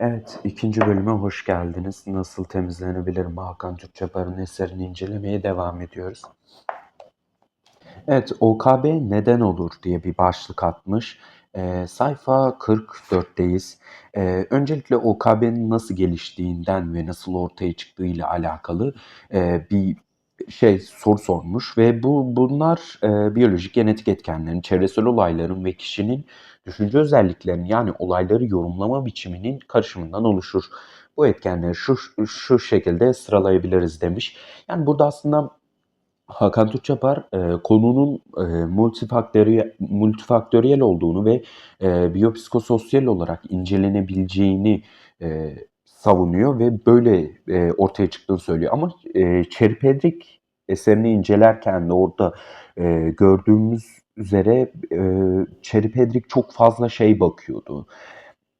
Evet, ikinci bölüme hoş geldiniz. Nasıl temizlenebilir Hakan Türkçapar'ın eserini incelemeye devam ediyoruz. Evet, OKB neden olur diye bir başlık atmış. Ee, sayfa 44'teyiz. Ee, öncelikle OKB'nin nasıl geliştiğinden ve nasıl ortaya çıktığıyla alakalı e, bir şey soru sormuş ve bu bunlar e, biyolojik genetik etkenlerin, çevresel olayların ve kişinin düşünce özelliklerinin yani olayları yorumlama biçiminin karışımından oluşur. Bu etkenleri şu şu şekilde sıralayabiliriz demiş. Yani burada aslında Hakan Türkçapar e, konunun e, multifaktöriyel, multifaktöriyel olduğunu ve e, biyopsikososyal olarak incelenebileceğini e, savunuyor ve böyle e, ortaya çıktığını söylüyor. Ama e, Çerpedrik eserini incelerken de orada e, gördüğümüz üzere e, Çerpedrik çok fazla şey bakıyordu.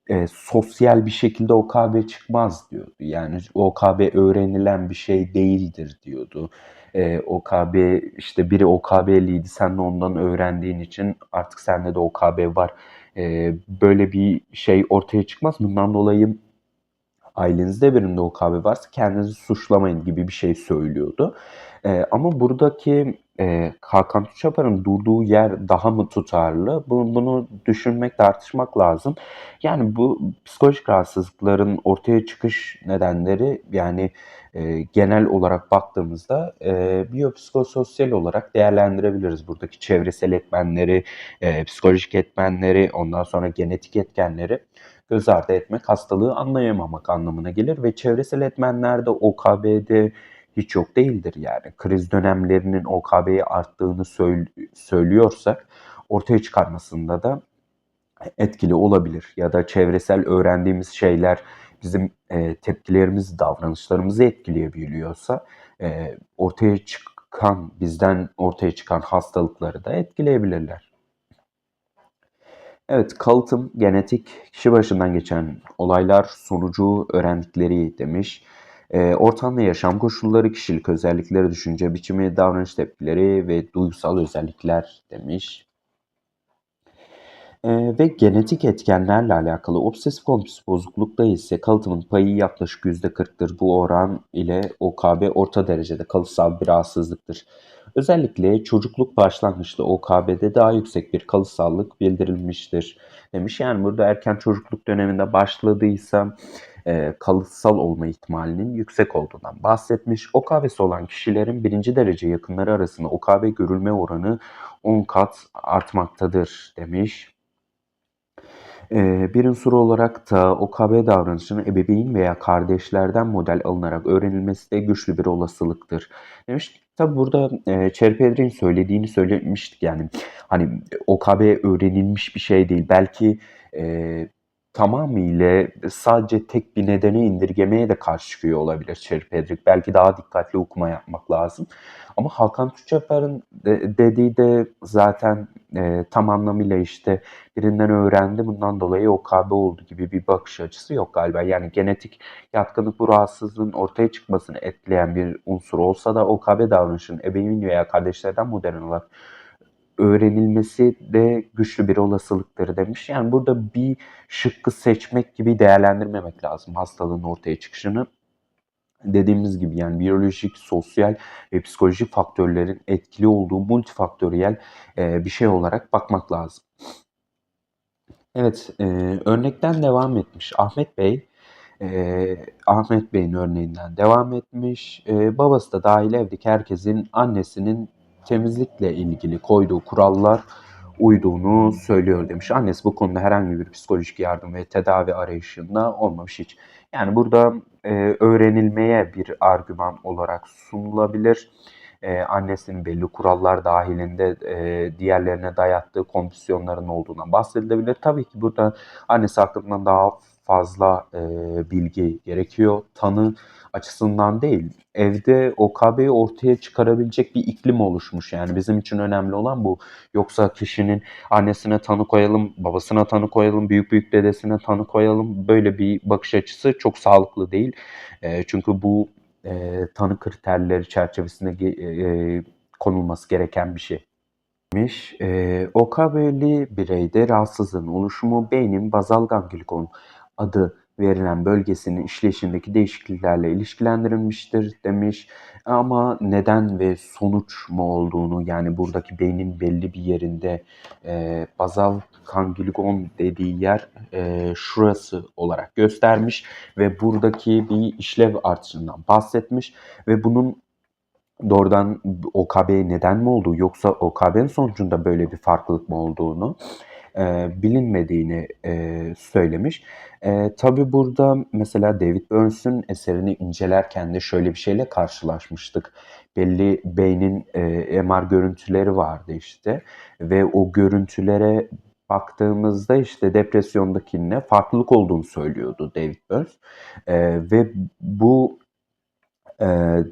E, sosyal bir şekilde OKB çıkmaz diyordu. Yani OKB öğrenilen bir şey değildir diyordu. E, OKB işte biri OKB'liydi sen de ondan öğrendiğin için artık sende de OKB var. E, böyle bir şey ortaya çıkmaz. Bundan dolayı ailenizde birinde OKB varsa kendinizi suçlamayın gibi bir şey söylüyordu. E, ama buradaki e, Hakan Tüçapar'ın durduğu yer daha mı tutarlı? Bunu, bunu düşünmek, tartışmak lazım. Yani bu psikolojik rahatsızlıkların ortaya çıkış nedenleri yani e, genel olarak baktığımızda e, biyopsikososyal olarak değerlendirebiliriz. Buradaki çevresel etmenleri, e, psikolojik etmenleri, ondan sonra genetik etkenleri göz ardı etmek hastalığı anlayamamak anlamına gelir ve çevresel etmenlerde OKB'de hiç yok değildir yani. Kriz dönemlerinin OKB'yi arttığını söylüyorsak ortaya çıkarmasında da etkili olabilir. Ya da çevresel öğrendiğimiz şeyler bizim e, tepkilerimizi, davranışlarımızı etkileyebiliyorsa e, ortaya çıkan, bizden ortaya çıkan hastalıkları da etkileyebilirler. Evet, kalıtım, genetik, kişi başından geçen olaylar sonucu öğrendikleri demiş. E, ortam yaşam koşulları, kişilik özellikleri, düşünce biçimi, davranış tepkileri ve duygusal özellikler demiş. E, ve genetik etkenlerle alakalı obsesif kompulsif bozuklukta ise kalıtımın payı yaklaşık %40'tır. Bu oran ile OKB orta derecede kalıtsal bir rahatsızlıktır. Özellikle çocukluk başlangıçta OKB'de daha yüksek bir kalıtsallık bildirilmiştir demiş. Yani burada erken çocukluk döneminde başladıysa e, kalıtsal olma ihtimalinin yüksek olduğundan bahsetmiş. OKB'si olan kişilerin birinci derece yakınları arasında OKB görülme oranı 10 kat artmaktadır demiş. Ee, bir unsur olarak da OKB davranışının ebeveyn veya kardeşlerden model alınarak öğrenilmesi de güçlü bir olasılıktır demiş. Tabi burada e, Çerpedrin söylediğini söylemiştik yani hani OKB öğrenilmiş bir şey değil. Belki e, tamamıyla sadece tek bir nedene indirgemeye de karşı çıkıyor olabilir Şerif Edrik. Belki daha dikkatli okuma yapmak lazım. Ama Hakan de, dediği de zaten e, tam anlamıyla işte birinden öğrendi bundan dolayı OKB oldu gibi bir bakış açısı yok galiba. Yani genetik yatkınlık bu rahatsızlığın ortaya çıkmasını etkileyen bir unsur olsa da OKB davranışının ebeveyn veya kardeşlerden modern olarak öğrenilmesi de güçlü bir olasılıktır demiş. Yani burada bir şıkkı seçmek gibi değerlendirmemek lazım hastalığın ortaya çıkışını. Dediğimiz gibi yani biyolojik, sosyal ve psikolojik faktörlerin etkili olduğu multifaktöriyel e, bir şey olarak bakmak lazım. Evet, e, örnekten devam etmiş Ahmet Bey. E, Ahmet Bey'in örneğinden devam etmiş. E, babası da dahil evdeki herkesin annesinin temizlikle ilgili koyduğu kurallar uyduğunu söylüyor demiş. Annesi bu konuda herhangi bir psikolojik yardım ve tedavi arayışında olmamış hiç. Yani burada e, öğrenilmeye bir argüman olarak sunulabilir. E, annesinin belli kurallar dahilinde e, diğerlerine dayattığı komisyonların olduğundan bahsedilebilir. Tabii ki burada annesi hakkında daha fazla e, bilgi gerekiyor. Tanı açısından değil. Evde OKB'yi ortaya çıkarabilecek bir iklim oluşmuş yani. Bizim için önemli olan bu. Yoksa kişinin annesine tanı koyalım, babasına tanı koyalım, büyük büyük dedesine tanı koyalım. Böyle bir bakış açısı çok sağlıklı değil. E, çünkü bu e, tanı kriterleri çerçevesinde e, konulması gereken bir şey. E, OKB'li bireyde rahatsızlığın oluşumu beynin bazal ganglion adı verilen bölgesinin işleyişindeki değişikliklerle ilişkilendirilmiştir demiş. Ama neden ve sonuç mu olduğunu yani buradaki beynin belli bir yerinde e, bazal ganglion dediği yer e, şurası olarak göstermiş ve buradaki bir işlev artışından bahsetmiş ve bunun doğrudan OKB neden mi olduğu yoksa OKB'nin sonucunda böyle bir farklılık mı olduğunu e, bilinmediğini e, söylemiş. E, Tabi burada mesela David Burns'ün eserini incelerken de şöyle bir şeyle karşılaşmıştık. Belli beynin e, MR görüntüleri vardı işte ve o görüntülere baktığımızda işte depresyondakine farklılık olduğunu söylüyordu David Burns. E, ve bu e,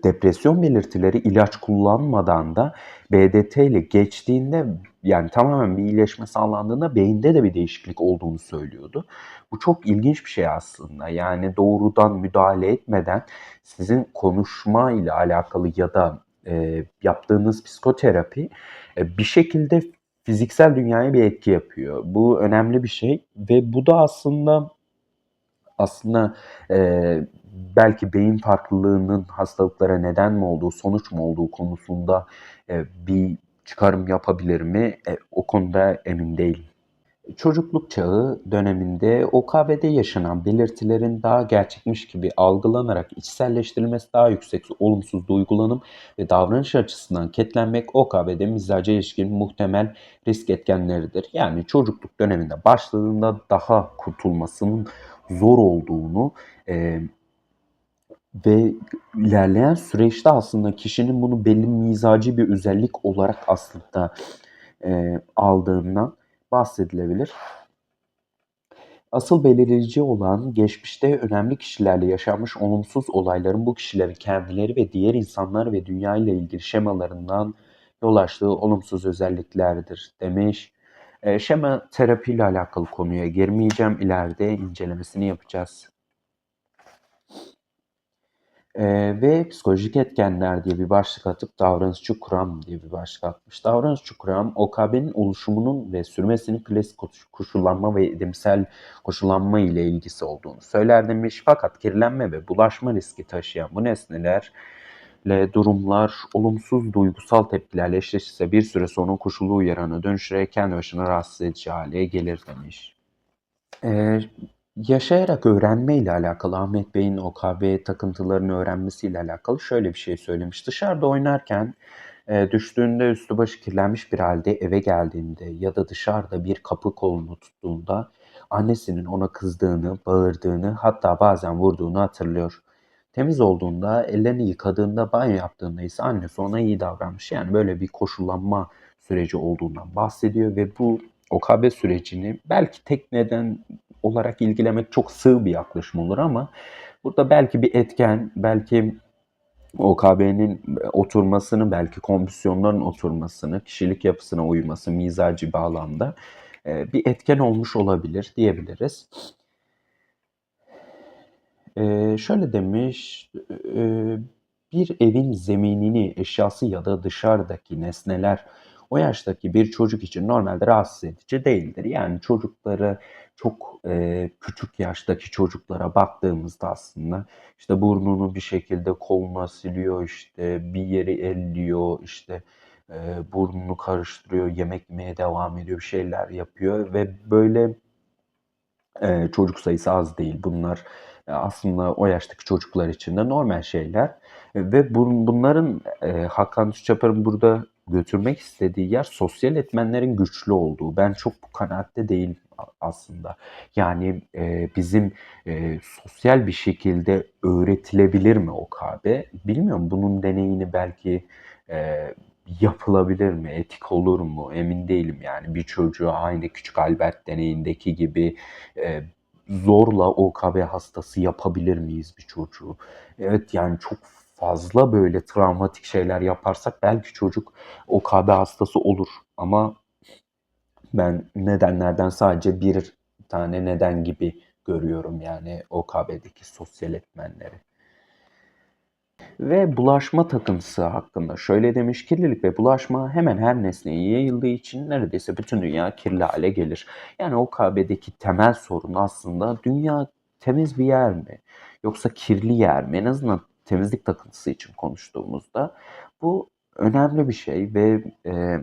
depresyon belirtileri ilaç kullanmadan da BDT ile geçtiğinde yani tamamen bir iyileşme sağlandığında beyinde de bir değişiklik olduğunu söylüyordu. Bu çok ilginç bir şey aslında. Yani doğrudan müdahale etmeden sizin konuşma ile alakalı ya da e, yaptığınız psikoterapi e, bir şekilde fiziksel dünyaya bir etki yapıyor. Bu önemli bir şey ve bu da aslında aslında e, belki beyin farklılığının hastalıklara neden mi olduğu, sonuç mu olduğu konusunda e, bir çıkarım yapabilir mi? E, o konuda emin değilim. Çocukluk çağı döneminde OKB'de yaşanan belirtilerin daha gerçekmiş gibi algılanarak içselleştirilmesi daha yüksek olumsuz duygulanım ve davranış açısından ketlenmek OKB'de mizaca ilişkin muhtemel risk etkenleridir. Yani çocukluk döneminde başladığında daha kurtulmasının zor olduğunu e, ve ilerleyen süreçte aslında kişinin bunu belli mizacı bir özellik olarak aslında e, aldığından bahsedilebilir. Asıl belirleyici olan geçmişte önemli kişilerle yaşanmış olumsuz olayların bu kişilerin kendileri ve diğer insanlar ve dünya ile ilgili şemalarından yol açtığı olumsuz özelliklerdir demiş. E, şema terapi ile alakalı konuya girmeyeceğim. İleride incelemesini yapacağız. Ee, ve psikolojik etkenler diye bir başlık atıp davranışçı kuram diye bir başlık atmış. Davranışçı kuram OKB'nin oluşumunun ve sürmesinin klasik koşullanma ve edimsel koşullanma ile ilgisi olduğunu söyler demiş. Fakat kirlenme ve bulaşma riski taşıyan bu nesnelerle durumlar olumsuz duygusal tepkilerle eşleşirse bir süre sonra koşulu uyarana dönüşerek kendi başına rahatsız edici hale gelir demiş. Ee, Yaşayarak öğrenme ile alakalı Ahmet Bey'in OKB takıntılarını öğrenmesiyle alakalı şöyle bir şey söylemiş. Dışarıda oynarken e, düştüğünde üstü başı kirlenmiş bir halde eve geldiğinde ya da dışarıda bir kapı kolunu tuttuğunda annesinin ona kızdığını, bağırdığını hatta bazen vurduğunu hatırlıyor. Temiz olduğunda, ellerini yıkadığında, banyo yaptığında ise annesi ona iyi davranmış. Yani böyle bir koşullanma süreci olduğundan bahsediyor ve bu OKB sürecini belki tek neden olarak ilgilemek çok sığ bir yaklaşım olur ama burada belki bir etken, belki OKB'nin oturmasını, belki komisyonların oturmasını, kişilik yapısına uyması, mizacı bağlamda e, bir etken olmuş olabilir diyebiliriz. Ee, şöyle demiş, e, bir evin zeminini, eşyası ya da dışarıdaki nesneler o yaştaki bir çocuk için normalde rahatsız edici değildir. Yani çocukları çok e, küçük yaştaki çocuklara baktığımızda aslında işte burnunu bir şekilde koluna siliyor, işte bir yeri elliyor, işte e, burnunu karıştırıyor, yemek yemeye devam ediyor, bir şeyler yapıyor ve böyle e, çocuk sayısı az değil. Bunlar e, aslında o yaştaki çocuklar için de normal şeyler. E, ve bun, bunların e, Hakan Tüçapar'ın burada götürmek istediği yer sosyal etmenlerin güçlü olduğu. Ben çok bu kanaatte değilim aslında. Yani e, bizim e, sosyal bir şekilde öğretilebilir mi o KB? Bilmiyorum. Bunun deneyini belki e, yapılabilir mi? Etik olur mu? Emin değilim yani. Bir çocuğa aynı küçük Albert deneyindeki gibi e, zorla OKB hastası yapabilir miyiz bir çocuğu? Evet yani çok fazla böyle travmatik şeyler yaparsak belki çocuk OKB hastası olur ama ben nedenlerden sadece bir tane neden gibi görüyorum yani OKB'deki sosyal etmenleri. Ve bulaşma takıntısı hakkında şöyle demiş, kirlilik ve bulaşma hemen her nesneye yayıldığı için neredeyse bütün dünya kirli hale gelir. Yani OKB'deki temel sorun aslında dünya temiz bir yer mi? Yoksa kirli yer mi? En azından temizlik takıntısı için konuştuğumuzda bu önemli bir şey ve e,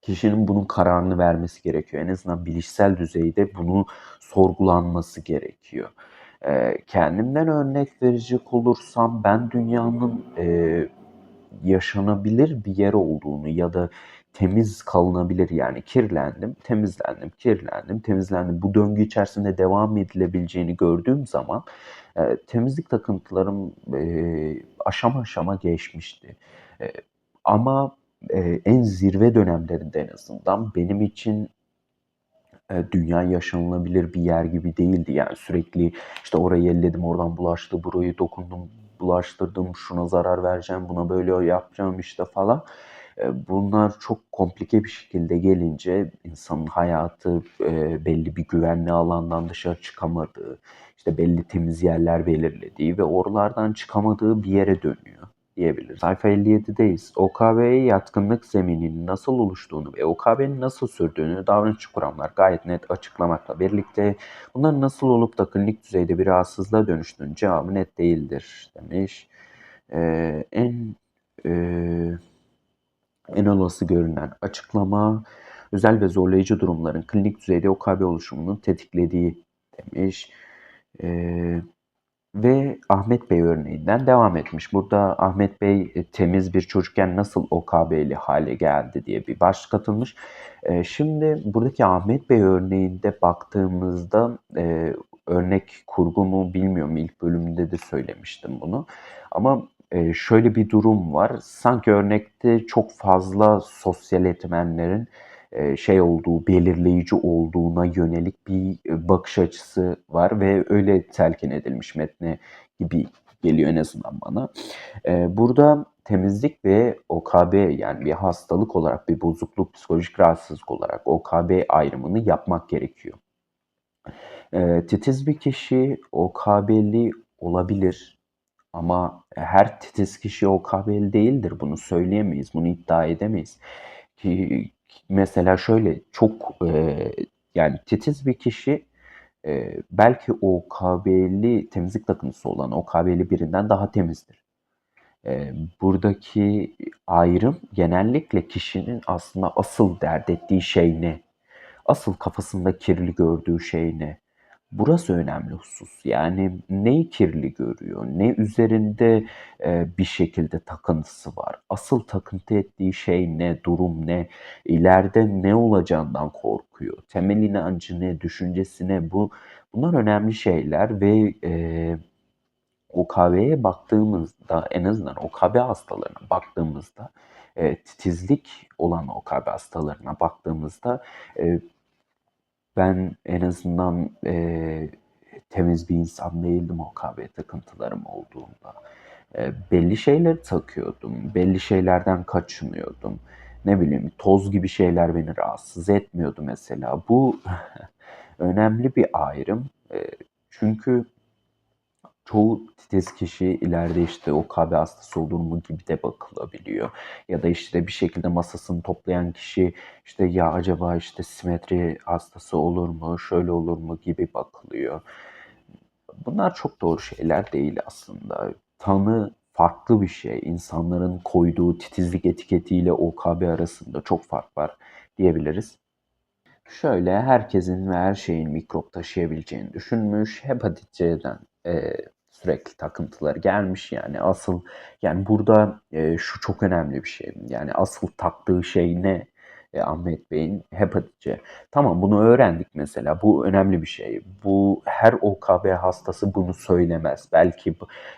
kişinin bunun kararını vermesi gerekiyor. En azından bilişsel düzeyde bunu sorgulanması gerekiyor. E, kendimden örnek verecek olursam ben dünyanın e, yaşanabilir bir yer olduğunu ya da temiz kalınabilir yani kirlendim, temizlendim, kirlendim, temizlendim. Bu döngü içerisinde devam edilebileceğini gördüğüm zaman e, temizlik takıntılarım e, aşama aşama geçmişti. E, ama e, en zirve dönemlerinde en azından benim için e, dünya yaşanılabilir bir yer gibi değildi. Yani sürekli işte orayı elledim, oradan bulaştı, burayı dokundum, bulaştırdım, şuna zarar vereceğim, buna böyle yapacağım işte falan. E, bunlar çok komplike bir şekilde gelince insanın hayatı e, belli bir güvenli alandan dışarı çıkamadığı, işte belli temiz yerler belirlediği ve oralardan çıkamadığı bir yere dönüyor diyebiliriz. Sayfa 57'deyiz. OKB'ye yatkınlık zemininin nasıl oluştuğunu ve OKB'nin nasıl sürdüğünü davranış kuramlar gayet net açıklamakla birlikte bunların nasıl olup da klinik düzeyde bir rahatsızlığa dönüştüğünün cevabı net değildir demiş. Ee, en e, en olası görünen açıklama özel ve zorlayıcı durumların klinik düzeyde OKB oluşumunu tetiklediği demiş. Ee, ve Ahmet Bey örneğinden devam etmiş. Burada Ahmet Bey e, temiz bir çocukken nasıl OKB'li hale geldi diye bir başlık atılmış. E, şimdi buradaki Ahmet Bey örneğinde baktığımızda e, örnek kurgumu bilmiyorum ilk bölümünde de söylemiştim bunu. Ama şöyle bir durum var. Sanki örnekte çok fazla sosyal etmenlerin e, şey olduğu, belirleyici olduğuna yönelik bir e, bakış açısı var ve öyle telkin edilmiş metne gibi geliyor en azından bana. E, burada temizlik ve OKB yani bir hastalık olarak, bir bozukluk, psikolojik rahatsızlık olarak OKB ayrımını yapmak gerekiyor. Titiz bir kişi OKB'li olabilir ama her titiz kişi OKB'li değildir. Bunu söyleyemeyiz, bunu iddia edemeyiz. Ki mesela şöyle çok e, yani titiz bir kişi e, belki o KB'li temizlik takıntısı olan o KB'li birinden daha temizdir. E, buradaki ayrım genellikle kişinin aslında asıl dert ettiği şey ne? Asıl kafasında kirli gördüğü şey ne? Burası önemli husus. Yani neyi kirli görüyor, ne üzerinde e, bir şekilde takıntısı var. Asıl takıntı ettiği şey ne, durum ne, ileride ne olacağından korkuyor. Temel inancı ne, düşüncesi ne, bu bunlar önemli şeyler ve e, OKB'ye baktığımızda en azından OKB hastalarına baktığımızda e, titizlik olan OKB hastalarına baktığımızda e, ben en azından e, temiz bir insan değildim o kahve takıntılarım olduğunda. E, belli şeyleri takıyordum, belli şeylerden kaçınıyordum. Ne bileyim toz gibi şeyler beni rahatsız etmiyordu mesela. Bu önemli bir ayrım. E, çünkü çoğu titiz kişi ileride işte o KB hastası olur mu gibi de bakılabiliyor. Ya da işte bir şekilde masasını toplayan kişi işte ya acaba işte simetri hastası olur mu, şöyle olur mu gibi bakılıyor. Bunlar çok doğru şeyler değil aslında. Tanı farklı bir şey. İnsanların koyduğu titizlik etiketiyle OKB arasında çok fark var diyebiliriz. Şöyle herkesin ve her şeyin mikrop taşıyabileceğini düşünmüş. Hepatit C'den e, sürekli takıntıları gelmiş yani asıl yani burada e, şu çok önemli bir şey yani asıl taktığı şey ne e, Ahmet Bey'in hepatit. Tamam bunu öğrendik mesela. Bu önemli bir şey. Bu her OKB hastası bunu söylemez. Belki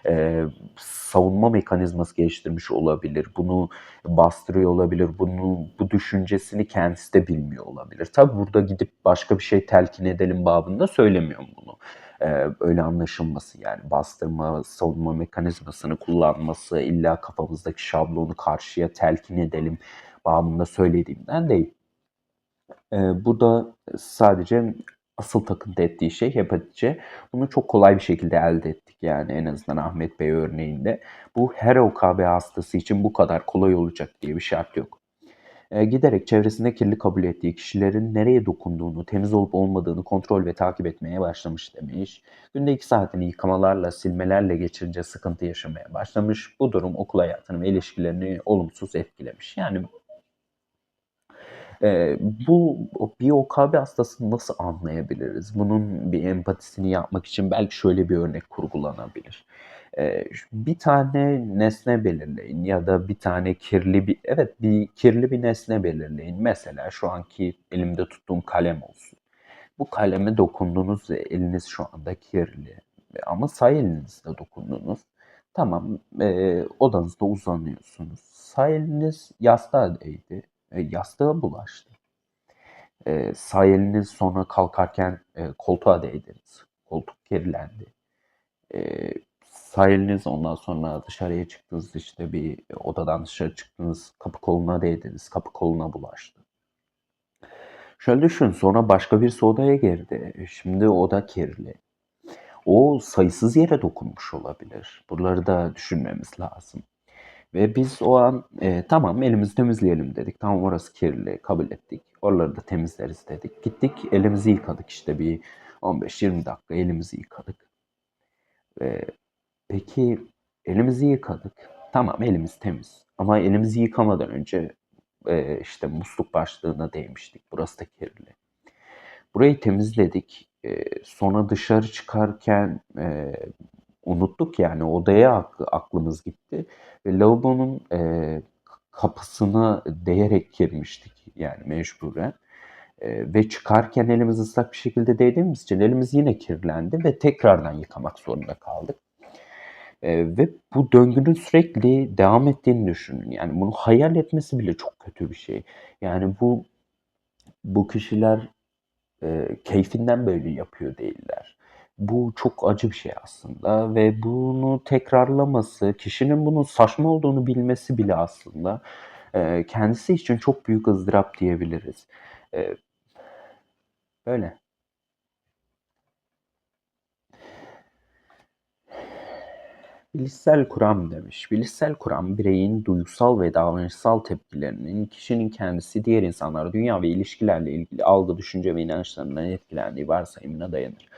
e, savunma mekanizması geliştirmiş olabilir. Bunu bastırıyor olabilir. Bunu bu düşüncesini kendisi de bilmiyor olabilir. Tabi burada gidip başka bir şey telkin edelim babında söylemiyorum bunu e, öyle anlaşılması yani bastırma, savunma mekanizmasını kullanması, illa kafamızdaki şablonu karşıya telkin edelim bağımında söylediğimden değil. E, burada sadece asıl takıntı ettiği şey hepatit. Bunu çok kolay bir şekilde elde ettik yani en azından Ahmet Bey örneğinde. Bu her OKB hastası için bu kadar kolay olacak diye bir şart yok. Eee, giderek çevresinde kirli kabul ettiği kişilerin nereye dokunduğunu, temiz olup olmadığını kontrol ve takip etmeye başlamış demiş. Günde 2 saatini yıkamalarla, silmelerle geçirince sıkıntı yaşamaya başlamış. Bu durum okul hayatını ve ilişkilerini olumsuz etkilemiş. Yani Eee, bu bir OKB hastasını nasıl anlayabiliriz? Bunun bir empatisini yapmak için belki şöyle bir örnek kurgulanabilir. Eee, ş bir tane nesne belirleyin ya da bir tane kirli bir evet, bir kirli bir nesne belirleyin. Mesela şu anki elimde tuttuğum kalem olsun. Bu kaleme dokundunuz ve eliniz şu anda kirli ama sağ elinizle dokundunuz. Tamam, eee, odanızda uzanıyorsunuz. Sağ eliniz yastığa değdi, eee, yastığa bulaştı. Eee, sağ eliniz sonra kalkarken, eee, koltuğa değdiniz. Koltuk kirlendi. Eee, sağ eliniz ondan sonra dışarıya çıktınız, işte, bir odadan dışarı çıktınız, kapı koluna değdiniz, kapı koluna bulaştı. Şöyle düşün, sonra başka birisi odaya girdi. E, şimdi oda kirli. O sayısız yere dokunmuş olabilir. Buraları da düşünmemiz lazım. Ve biz o an, eee, tamam elimizi temizleyelim dedik. Tamam orası kirli, kabul ettik. Oraları da temizleriz dedik. Gittik elimizi yıkadık işte bir 15-20 dakika elimizi yıkadık. Eee, peki elimizi yıkadık. Tamam elimiz temiz. Ama elimizi yıkamadan önce, eee, işte musluk başlığına değmiştik. Burası da kirli. Burayı temizledik. Eee, sonra dışarı çıkarken, eee, unuttuk yani odaya ak aklımız gitti ve lavabonun, k kapısına değerek girmiştik yani mecburen. Eee, ve çıkarken elimiz ıslak bir şekilde değdiğimiz için elimiz yine kirlendi ve tekrardan yıkamak zorunda kaldık. Eee, ve bu döngünün sürekli devam ettiğini düşünün. Yani bunu hayal etmesi bile çok kötü bir şey. Yani bu bu kişiler, eee, keyfinden böyle yapıyor değiller. Bu çok acı bir şey aslında ve bunu tekrarlaması, kişinin bunun saçma olduğunu bilmesi bile aslında, eee, kendisi için çok büyük ızdırap diyebiliriz. Eee Böyle. Bilişsel kuram demiş. Bilişsel kuram, bireyin duygusal ve davranışsal tepkilerinin kişinin kendisi, diğer insanlar, dünya ve ilişkilerle ilgili algı, düşünce ve inançlarından etkilendiği varsayımına dayanır.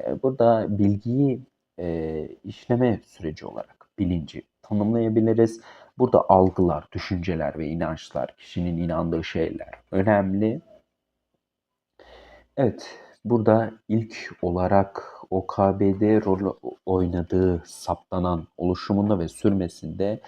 Eee, burada bilgiyi, eee, işleme süreci olarak bilinci tanımlayabiliriz. Burada algılar, düşünceler ve inançlar, kişinin inandığı şeyler önemli. Evet, burada ilk olarak OKB'de rol oynadığı saptanan oluşumunda ve sürmesinde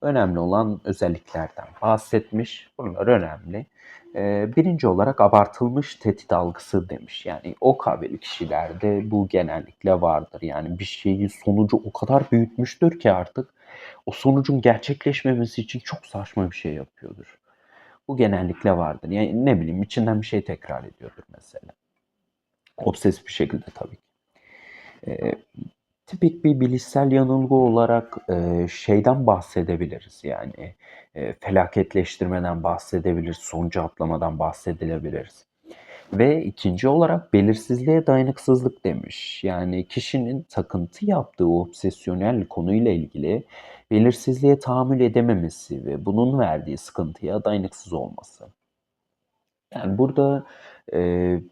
önemli olan özelliklerden bahsetmiş. Bunlar önemli. Eee, 1'inci olarak abartılmış tehdit algısı demiş. Yani OKB'li kişilerde bu genellikle vardır. Yani bir şeyin sonucu o kadar büyütmüştür ki artık o sonucun gerçekleşmemesi için çok saçma bir şey yapıyordur. Bu genellikle vardır. Yani ne bileyim içinden bir şey tekrar ediyordur mesela. Obsesif bir şekilde tabii. Eee, tipik bir bilişsel yanılgı olarak, eee, şeyden bahsedebiliriz yani, eee, felaketleştirmeden bahsedebiliriz, sonucu atlamadan bahsedebiliriz. Ve 2'nci olarak belirsizliğe dayanıksızlık demiş. Yani kişinin takıntı yaptığı obsesyonel konuyla ilgili belirsizliğe tahammül edememesi ve bunun verdiği sıkıntıya dayanıksız olması. Yani burada, eee,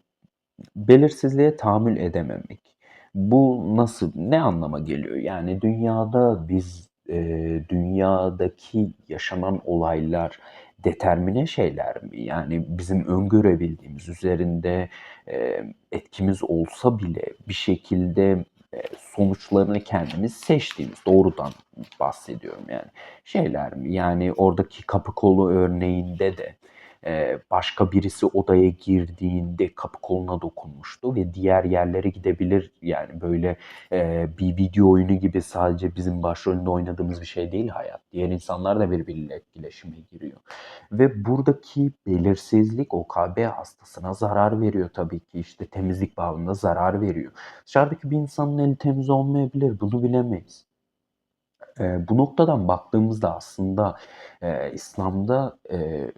belirsizliğe tahammül edememek. Bu nasıl, ne anlama geliyor? Yani dünyada biz, eee, dünyadaki yaşanan olaylar determine şeyler mi? Yani bizim öngörebildiğimiz, üzerinde, eee, etkimiz olsa bile bir şekilde, sonuçlarını kendimiz seçtiğimiz, doğrudan bahsediyorum yani, şeyler mi? Yani oradaki kapı kolu örneğinde de, eee, başka birisi odaya girdiğinde kapı koluna dokunmuştu ve diğer yerlere gidebilir. Yani böyle, eee, bir video oyunu gibi sadece bizim başrolünde oynadığımız bir şey değil hayat. Diğer insanlar da birbiriyle etkileşime giriyor ve buradaki belirsizlik OKB hastasına zarar veriyor tabii ki. İşte temizlik babında zarar veriyor. Dışarıdaki bir insanın eli temiz olmayabilir, bunu bilemeyiz. Eee, bu noktadan baktığımızda aslında, eee, İslam'da, eee,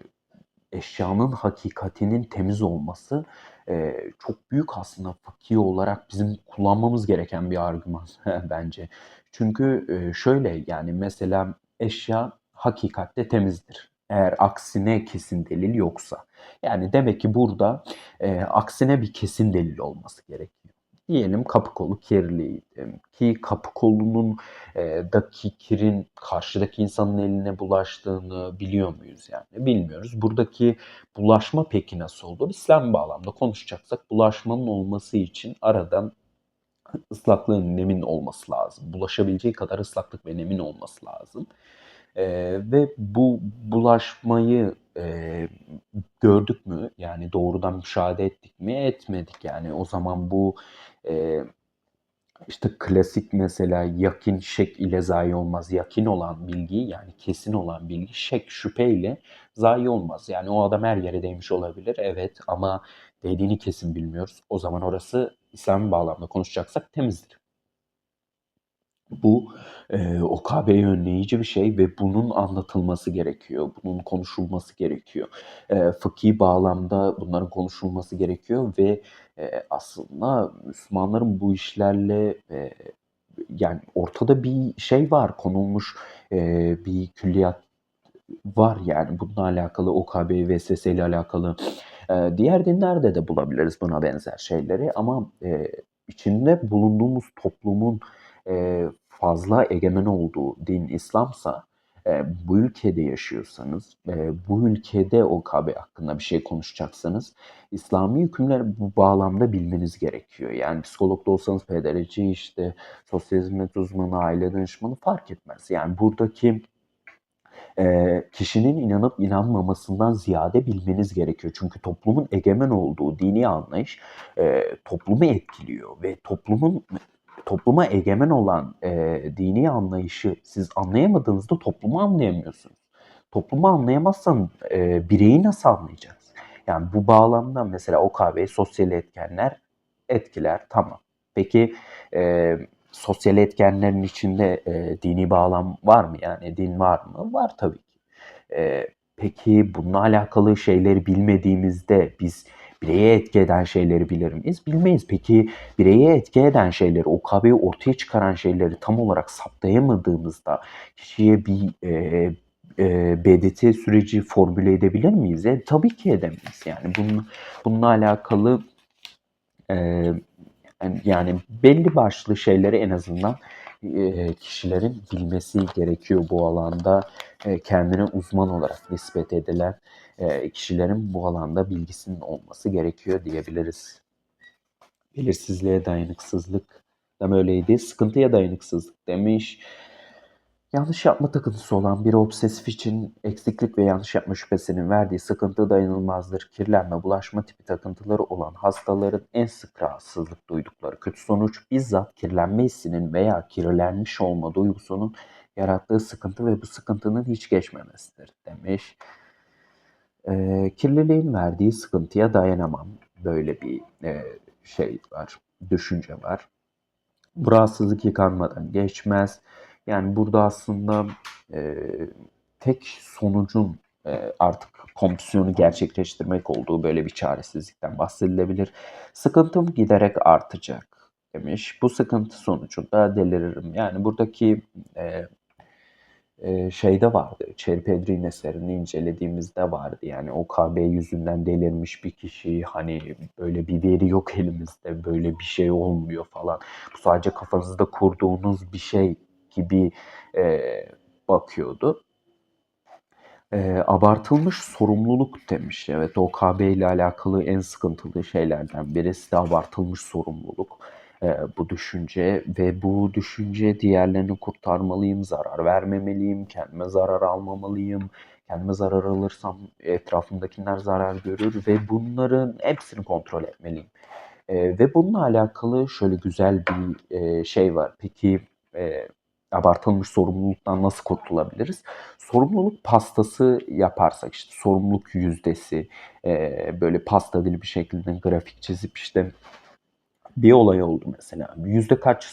eşyanın hakikatinin temiz olması, eee, çok büyük aslında fıkhi olarak bizim kullanmamız gereken bir argüman bence. Çünkü, eee, şöyle, yani mesela eşya hakikatte temizdir. Eğer aksine kesin delil yoksa. Yani demek ki burada e, aksine bir kesin delil olması gerekiyor. Diyelim kapı kolu kirliydi ki kapı kolunun e, daki kirin karşıdaki insanın eline bulaştığını biliyor muyuz yani? Bilmiyoruz. Buradaki bulaşma peki nasıl olur? İslam bağlamda konuşacaksak bulaşmanın olması için aradan ıslaklığın nemin olması lazım. Bulaşabileceği kadar ıslaklık ve nemin olması lazım. E, ve bu bulaşmayı e, gördük mü? Yani doğrudan müşahede ettik mi? Etmedik yani. O zaman bu e, işte klasik mesela yakin şek ile zayi olmaz. Yakin olan bilgi yani kesin olan bilgi şek şüpheyle zayi olmaz. Yani o adam her yere değmiş olabilir evet ama değdiğini kesin bilmiyoruz. O zaman orası İslami bağlamda konuşacaksak temizdir. Bu e, OKB'yi önleyici bir şey ve bunun anlatılması gerekiyor. Bunun konuşulması gerekiyor. E, fıkhi bağlamda bunların konuşulması gerekiyor ve e, aslında Müslümanların bu işlerle e, yani ortada bir şey var konulmuş e, bir külliyat var yani bununla alakalı OKB, VSS ile alakalı e, diğer dinlerde de bulabiliriz buna benzer şeyleri ama e, içinde bulunduğumuz toplumun e, fazla egemen olduğu din İslamsa e, bu ülkede yaşıyorsanız, e, bu ülkede o Kabe hakkında bir şey konuşacaksanız İslami hükümler bu bağlamda bilmeniz gerekiyor. Yani psikolog da olsanız, pedagogci işte sosyal hizmet uzmanı, aile danışmanı fark etmez. Yani buradaki kişinin inanıp inanmamasından ziyade bilmeniz gerekiyor. Çünkü toplumun egemen olduğu dini anlayış toplumu etkiliyor ve toplumun topluma egemen olan e, dini anlayışı siz anlayamadığınızda toplumu anlayamıyorsunuz. Toplumu anlayamazsan e, bireyi nasıl anlayacağız? Yani bu bağlamda mesela o kahveyi sosyal etkenler etkiler tamam. Peki e, sosyal etkenlerin içinde e, dini bağlam var mı? Yani din var mı? Var tabii ki. E, peki bununla alakalı şeyleri bilmediğimizde biz bireye etki eden şeyleri bilir miyiz? Bilmeyiz. Peki bireye etki eden şeyleri, o OKB'yi ortaya çıkaran şeyleri tam olarak saptayamadığımızda kişiye bir e, e, BDT süreci formüle edebilir miyiz? E, tabii ki edemeyiz. Yani bunun, bununla alakalı e, yani belli başlı şeyleri en azından kişilerin bilmesi gerekiyor bu alanda. E, kendine uzman olarak nispet edilen e, kişilerin bu alanda bilgisinin olması gerekiyor diyebiliriz. Belirsizliğe dayanıksızlık da böyleydi. Sıkıntıya dayanıksızlık demiş. Yanlış yapma takıntısı olan bir obsesif için eksiklik ve yanlış yapma şüphesinin verdiği sıkıntı dayanılmazdır. Kirlenme, bulaşma tipi takıntıları olan hastaların en sık rahatsızlık duydukları kötü sonuç bizzat kirlenme hissinin veya kirlenmiş olma duygusunun yarattığı sıkıntı ve bu sıkıntının hiç geçmemesidir demiş. E, kirliliğin verdiği sıkıntıya dayanamam. Böyle bir e, şey var, düşünce var. Bu rahatsızlık yıkanmadan geçmez. Yani burada aslında e, tek sonucun e, artık kompüsyonu gerçekleştirmek olduğu böyle bir çaresizlikten bahsedilebilir. Sıkıntım giderek artacak demiş. Bu sıkıntı sonucunda deliririm. Yani buradaki e, e, şeyde vardı. Cherry Pedrin eserini incelediğimizde vardı. Yani o KB yüzünden delirmiş bir kişi hani böyle bir veri yok elimizde böyle bir şey olmuyor falan. Bu sadece kafanızda kurduğunuz bir şey gibi e, bakıyordu. E, abartılmış sorumluluk demiş. Evet OKB ile alakalı en sıkıntılı şeylerden birisi de abartılmış sorumluluk. E, bu düşünce ve bu düşünce diğerlerini kurtarmalıyım, zarar vermemeliyim, kendime zarar almamalıyım. Kendime zarar alırsam etrafımdakiler zarar görür ve bunların hepsini kontrol etmeliyim. E, ve bununla alakalı şöyle güzel bir e, şey var. Peki e, abartılmış sorumluluktan nasıl kurtulabiliriz? Sorumluluk pastası yaparsak işte sorumluluk yüzdesi e, böyle pasta dili bir şekilde grafik çizip işte bir olay oldu mesela. Yüzde kaç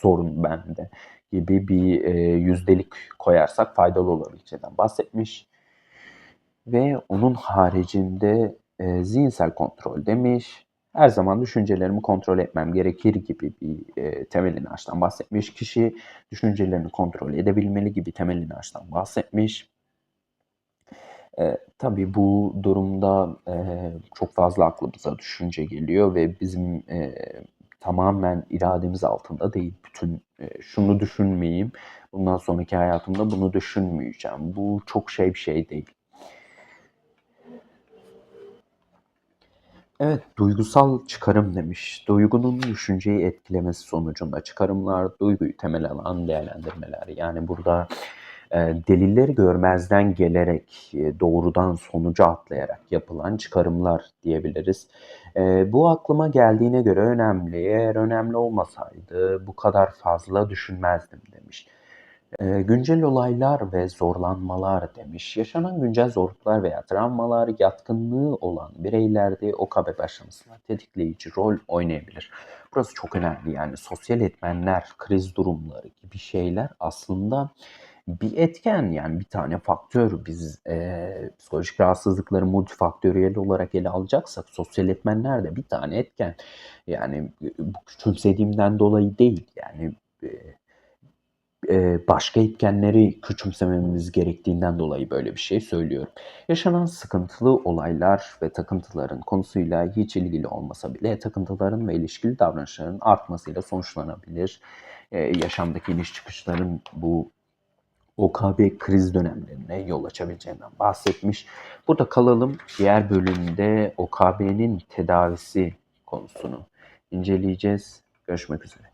sorun bende gibi bir e, yüzdelik koyarsak faydalı olabileceğinden bahsetmiş. Ve onun haricinde e, zihinsel kontrol demiş. Her zaman düşüncelerimi kontrol etmem gerekir gibi bir e, temel inançtan bahsetmiş. Kişi düşüncelerini kontrol edebilmeli gibi temel inançtan bahsetmiş. Eee, tabii bu durumda, eee, çok fazla aklımıza düşünce geliyor ve bizim, eee, tamamen irademiz altında değil. Bütün, eee, şunu düşünmeyeyim, bundan sonraki hayatımda bunu düşünmeyeceğim. Bu çok şey bir şey değil. Evet, duygusal çıkarım demiş. Duygunun düşünceyi etkilemesi sonucunda çıkarımlar duyguyu temel alan değerlendirmeler. Yani burada eee, delilleri görmezden gelerek, eee, doğrudan sonuca atlayarak yapılan çıkarımlar diyebiliriz. Eee, bu aklıma geldiğine göre önemli. Eğer önemli olmasaydı bu kadar fazla düşünmezdim demiş. Eee, güncel olaylar ve zorlanmalar demiş. Yaşanan güncel zorluklar veya travmalar yatkınlığı olan bireylerde OKB başlamasına tetikleyici rol oynayabilir. Burası çok önemli. Yani sosyal etmenler, kriz durumları gibi şeyler aslında bir etken yani bir tane faktör. Biz eee, psikolojik rahatsızlıkları multifaktöriyel olarak ele alacaksak sosyal etmenler de bir tane etken. Yani bu küçümsediğimden dolayı değil. Yani eee, eee, başka etkenleri küçümsememiz gerektiğinden dolayı böyle bir şey söylüyorum. Yaşanan sıkıntılı olaylar ve takıntıların konusuyla hiç ilgili olmasa bile takıntıların ve ilişkili davranışların artmasıyla sonuçlanabilir. Eee, yaşamdaki iniş çıkışların bu OKB kriz dönemlerine yol açabileceğinden bahsetmiş. Burada kalalım. Diğer bölümde OKB'nin tedavisi konusunu inceleyeceğiz. Görüşmek üzere.